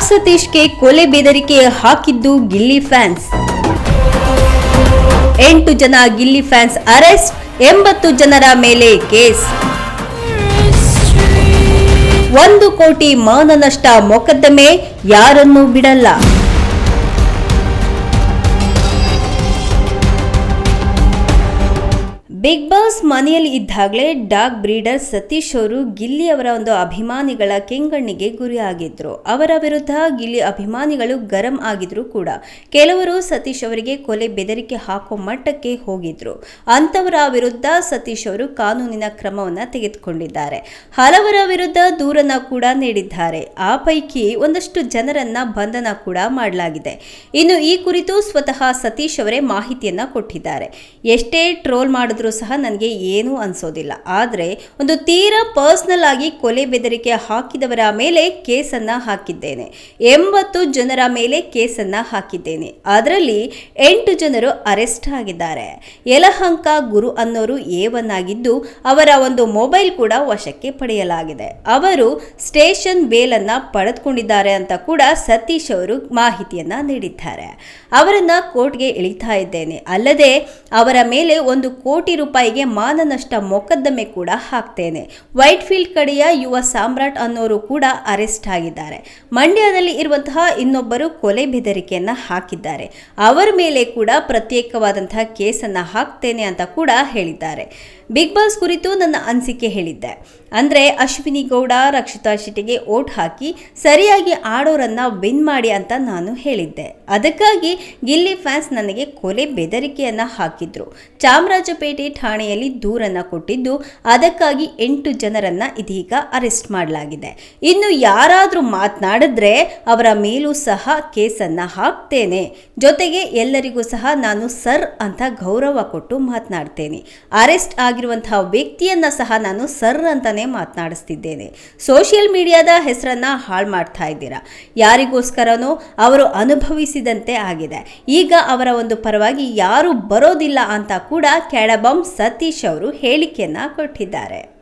Dog ಸತೀಶ್ಗೆ ಕೊಲೆ ಬೆದರಿಕೆ ಹಾಕಿದ್ದು ಗಿಲ್ಲಿ ಫ್ಯಾನ್ಸ್. ಎಂಟು ಜನ ಗಿಲ್ಲಿ ಫ್ಯಾನ್ಸ್ ಅರೆಸ್ಟ್, ಎಂಬತ್ತು ಜನರ ಮೇಲೆ ಕೇಸ್. ಒಂದು ಕೋಟಿ ಮಾನನಷ್ಟ ಮೊಕದ್ದಮೆ, ಯಾರನ್ನೂ ಬಿಡಲ್ಲ. ಬಿಗ್ ಬಾಸ್ ಮನೆಯಲ್ಲಿ ಇದ್ದಾಗಲೇ ಡಾಗ್ ಬ್ರೀಡರ್ ಸತೀಶ್ ಅವರು ಗಿಲ್ಲಿ ಅವರ ಒಂದು ಅಭಿಮಾನಿಗಳ ಕೆಂಗಣ್ಣಿಗೆ ಗುರಿಯಾಗಿದ್ರು. ಅವರ ವಿರುದ್ಧ ಗಿಲ್ಲಿ ಅಭಿಮಾನಿಗಳು ಗರಂ ಆಗಿದ್ರು ಕೂಡ. ಕೆಲವರು ಸತೀಶ್ ಅವರಿಗೆ ಕೊಲೆ ಬೆದರಿಕೆ ಹಾಕೋ ಮಟ್ಟಕ್ಕೆ ಹೋಗಿದ್ರು. ಅಂಥವರ ವಿರುದ್ಧ ಸತೀಶ್ ಅವರು ಕಾನೂನಿನ ಕ್ರಮವನ್ನು ತೆಗೆದುಕೊಂಡಿದ್ದಾರೆ. ಹಲವರ ವಿರುದ್ಧ ದೂರನ್ನ ಕೂಡ ನೀಡಿದ್ದಾರೆ. ಆ ಪೈಕಿ ಒಂದಷ್ಟು ಜನರನ್ನ ಬಂಧನ ಕೂಡ ಮಾಡಲಾಗಿದೆ. ಇನ್ನು ಈ ಕುರಿತು ಸ್ವತಃ ಸತೀಶ್ ಅವರೇ ಮಾಹಿತಿಯನ್ನ ಕೊಟ್ಟಿದ್ದಾರೆ. ಎಷ್ಟೇ ಟ್ರೋಲ್ ಮಾಡಿದ್ರು ಸಹ ನನಗೆ ಏನೂ ಅನ್ಸೋದಿಲ್ಲ. ಆದರೆ ಒಂದು ತೀರಾ ಪರ್ಸ್ನಲ್ ಆಗಿ ಕೊಲೆ ಬೆದರಿಕೆ ಹಾಕಿದವರ ಮೇಲೆ ಕೇಸನ್ನು ಹಾಕಿದ್ದೇನೆ. ಎಂಬತ್ತು ಜನರ ಮೇಲೆ ಕೇಸನ್ನು ಹಾಕಿದ್ದೇನೆ. ಅದರಲ್ಲಿ ಎಂಟು ಜನರು ಅರೆಸ್ಟ್ ಆಗಿದ್ದಾರೆ. ಯಲಹಂಕ ಗುರು ಅನ್ನೋರು ಆಗಿದ್ದು ಅವರ ಒಂದು ಮೊಬೈಲ್ ಕೂಡ ವಶಕ್ಕೆ ಪಡೆಯಲಾಗಿದೆ. ಅವರು ಸ್ಟೇಷನ್ ಬೇಲನ್ನು ಪಡೆದುಕೊಂಡಿದ್ದಾರೆ ಅಂತ ಕೂಡ ಸತೀಶ್ ಅವರು ಮಾಹಿತಿಯನ್ನು ನೀಡಿದ್ದಾರೆ. ಅವರನ್ನು ಕೋರ್ಟ್ಗೆ ಇಳಿತಾ ಇದ್ದೇನೆ. ಅಲ್ಲದೆ ಅವರ ಮೇಲೆ ಒಂದು ಕೋಟಿ ರೂಪಾಯಿಗೆ ಮಾನನಷ್ಟ ಮೊಕದ್ದಮೆ ಕೂಡ ಹಾಕ್ತೇನೆ. ವೈಟ್ ಫೀಲ್ಡ್ ಕಡೆಯ ಯುವ ಸಾಮ್ರಾಟ್ ಅನ್ನೋರು ಕೂಡ ಅರೆಸ್ಟ್ ಆಗಿದ್ದಾರೆ. ಮಂಡ್ಯದಲ್ಲಿ ಇರುವಂತಹ ಇನ್ನೊಬ್ಬರು ಕೊಲೆ ಬೆದರಿಕೆಯನ್ನು ಹಾಕಿದ್ದಾರೆ. ಅವರ ಮೇಲೆ ಕೂಡ ಪ್ರತ್ಯೇಕವಾದಂತಹ ಕೇಸನ್ನ ಹಾಕ್ತೇನೆ ಅಂತ ಕೂಡ ಹೇಳಿದ್ದಾರೆ. ಬಿಗ್ ಬಾಸ್ ಕುರಿತು ನನ್ನ ಅನಿಸಿಕೆ ಹೇಳಿದ್ದೆ. ಅಂದರೆ ಅಶ್ವಿನಿ ಗೌಡ, ರಕ್ಷಿತಾ ಶೆಟ್ಟಿಗೆ ಓಟ್ ಹಾಕಿ ಸರಿಯಾಗಿ ಆಡೋರನ್ನ ವಿನ್ ಮಾಡಿ ಅಂತ ನಾನು ಹೇಳಿದ್ದೆ. ಅದಕ್ಕಾಗಿ ಗಿಲ್ಲಿ ಫ್ಯಾನ್ಸ್ ನನಗೆ ಕೊಲೆ ಬೆದರಿಕೆಯನ್ನು ಹಾಕಿದ್ರು. ಚಾಮರಾಜಪೇಟೆ ಠಾಣೆಯಲ್ಲಿ ದೂರನ್ನ ಕೊಟ್ಟಿದ್ದು, ಅದಕ್ಕಾಗಿ ಎಂಟು ಜನರನ್ನ ಇದೀಗ ಅರೆಸ್ಟ್ ಮಾಡಲಾಗಿದೆ. ಇನ್ನು ಯಾರಾದರೂ ಮಾತನಾಡಿದ್ರೆ ಅವರ ಮೇಲೂ ಸಹ ಕೇಸನ್ನ ಹಾಕ್ತೇನೆ. ಜೊತೆಗೆ ಎಲ್ಲರಿಗೂ ಸಹ ನಾನು ಸರ್ ಅಂತ ಗೌರವ ಕೊಟ್ಟು ಮಾತನಾಡ್ತೇನೆ. ಅರೆಸ್ಟ್ ಆಗಿರುವಂತಹ ವ್ಯಕ್ತಿಯನ್ನ ಸಹ ನಾನು ಸರ್ ಅಂತಾನೆ ಮಾತನಾಡಿಸ್ತಿದ್ದೇನೆ. ಸೋಷಿಯಲ್ ಮೀಡಿಯಾದ ಹೆಸರನ್ನ ಹಾಳು ಮಾಡ್ತಾ ಇದ್ದೀರಾ? ಯಾರಿಗೋಸ್ಕರನೋ ಅವರು ಅನುಭವಿಸಿದಂತೆ ಆಗಿದೆ. ಈಗ ಅವರ ಒಂದು ಪರವಾಗಿ ಯಾರು ಬರೋದಿಲ್ಲ ಅಂತ ಕೂಡ ಕೆಳಬಂ ಸತೀಶ್ ಅವರು ಹೇಳಿಕೆಯನ್ನ ಕೊಟ್ಟಿದ್ದಾರೆ.